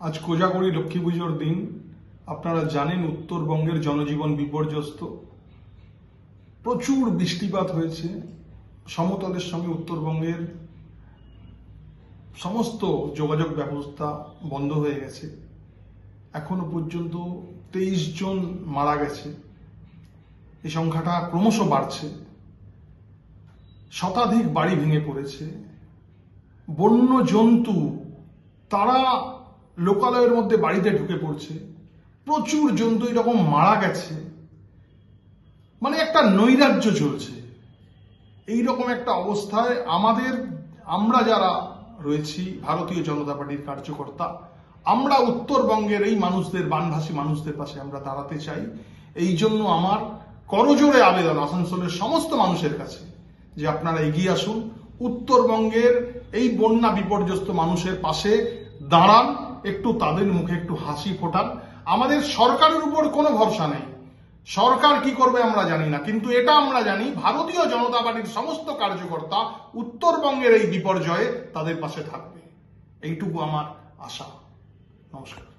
আজ কোজাগরি লক্ষ্মী পুজোর দিন। আপনারা জানেন উত্তরবঙ্গের জনজীবন বিপর্যস্ত। প্রচুর বৃষ্টিপাত হয়েছে। সমতলের সঙ্গে উত্তরবঙ্গের সমস্ত যোগাযোগ ব্যবস্থা বন্ধ হয়ে গেছে। এখনও পর্যন্ত তেইশ জন মারা গেছে। এই সংখ্যাটা ক্রমশ বাড়ছে। শতাধিক বাড়ি ভেঙে পড়েছে। বন্য জন্তু তারা লোকালয়ের মধ্যে বাড়িতে ঢুকে পড়ছে। প্রচুর জন্তু এরকম মারা গেছে। মানে একটা নৈরাজ্য চলছে। এই রকম একটা অবস্থায় আমাদের, আমরা যারা রয়েছি, ভারতীয় জনতা পার্টির কার্যকর্তা, আমরা উত্তরবঙ্গের এই মানুষদের, বানভাসী মানুষদের পাশে আমরা দাঁড়াতে চাই। এই জন্য আমার করজোড়ে আবেদন আসানসোলের সমস্ত মানুষের কাছে যে আপনারা এগিয়ে আসুন। উত্তরবঙ্গের এই বন্যা বিপর্যস্ত মানুষের পাশে দাঁড়ান। একটু তাদের মুখে একটু হাসি ফোটান। আমাদের সরকারের উপর কোনো ভরসা নেই। সরকার কি করবে আমরা জানি না, কিন্তু এটা আমরা জানি, ভারতীয় জনতা পার্টির সমস্ত কার্যকর্তা উত্তরবঙ্গের এই বিপর্যয়ে তাদের পাশে থাকবে। এইটুকু আমার আশা। নমস্কার।